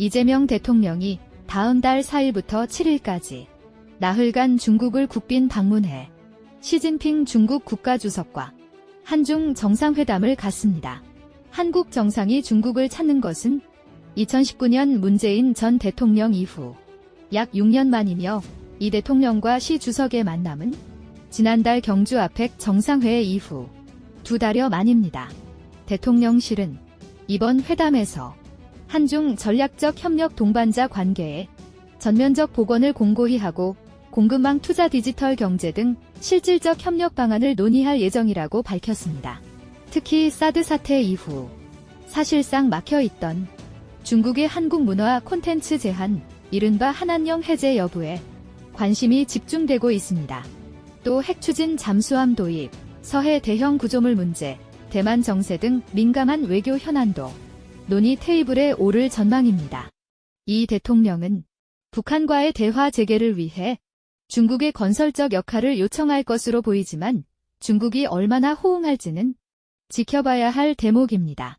이재명 대통령이 다음 달 4일부터 7일까지 나흘간 중국을 국빈 방문해 시진핑 중국 국가주석과 한중 정상회담을 갖습니다. 한국 정상이 중국을 찾는 것은 2019년 문재인 전 대통령 이후 약 6년 만이며 이 대통령과 시 주석의 만남은 지난달 경주 아펙 정상회의 이후 두 달여 만입니다. 대통령실은 이번 회담에서 한중 전략적 협력 동반자 관계에 전면적 복원을 공고히 하고 공급망 투자 디지털 경제 등 실질적 협력 방안을 논의할 예정이라고 밝혔습니다. 특히 사드 사태 이후 사실상 막혀 있던 중국의 한국 문화 콘텐츠 제한, 이른바 한한령 해제 여부에 관심이 집중되고 있습니다. 또 핵추진 잠수함 도입, 서해 대형 구조물 문제, 대만 정세 등 민감한 외교 현안도 논의 테이블에 오를 전망입니다. 이 대통령은 북한과의 대화 재개를 위해 중국의 건설적 역할을 요청할 것으로 보이지만 중국이 얼마나 호응할지는 지켜봐야 할 대목입니다.